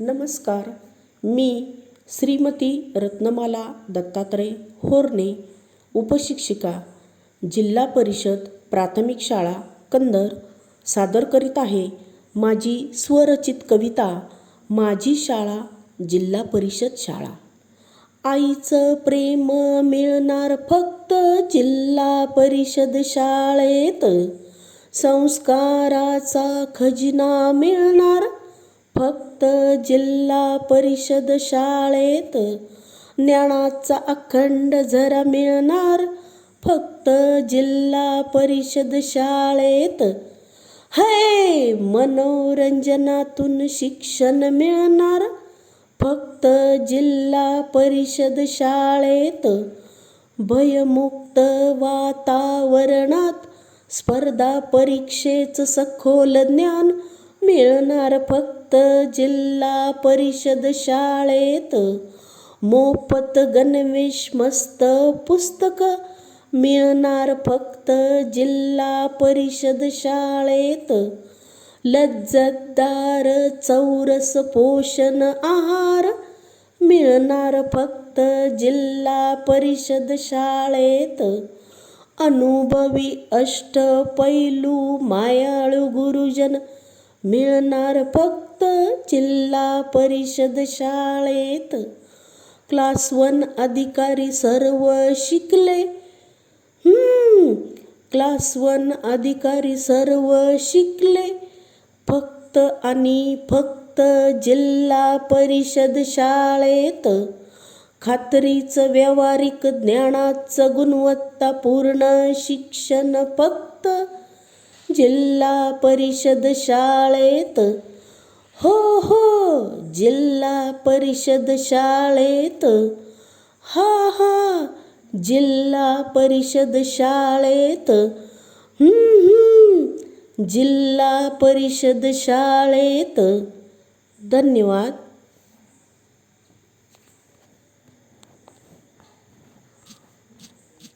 नमस्कार. मी श्रीमती रत्नमाला दत्तात्रय होरने उपशिक्षिका जिल्हा परिषद प्राथमिक शाळा कंदर. सादर करीत आहे माझी स्वरचित कविता माझी शाळा जिल्हा परिषद शाळा. आईचं प्रेम मिळणार फक्त जिल्हा परिषद शाळेत. संस्काराचा खजिना मिळणार फक्त जिल्हा परिषद शाळेत ज्ञानाचा अखंड झरा मिळणार. फक्त जिल्हा परिषद शाळेत. हे मनोरंजनातून शिक्षण मिळणार. फक्त जिल्हा परिषद शाळेत. भयमुक्त वातावरणात स्पर्धा परीक्षेचं सखोल ज्ञान मिळणार फक्त जिल्हा परिषद शाळेत. मोफत गणवेश मस्त पुस्तक मिळणार फक्त जिल्हा परिषद शाळेत. लज्जतदार चौरस पोषण आहार मिळणार फक्त जिल्हा परिषद शाळेत. अनुभवी अष्टपैलू मायाळू गुरुजन मिळणार फक्त जिल्हा परिषद शाळेत. क्लास वन अधिकारी सर्व शिकले. क्लास वन अधिकारी सर्व शिकले. फक्त आणि फक्त जिल्हा परिषद शाळेत. खात्रीचं व्यावहारिक ज्ञानाचं गुणवत्तापूर्ण शिक्षण फक्त जिल्हा परिषद शाळेत. हो हो जिल्हा परिषद शाळेत. हा हा जिल्हा परिषद शाळेत. जिल्हा परिषद शाळेत. धन्यवाद.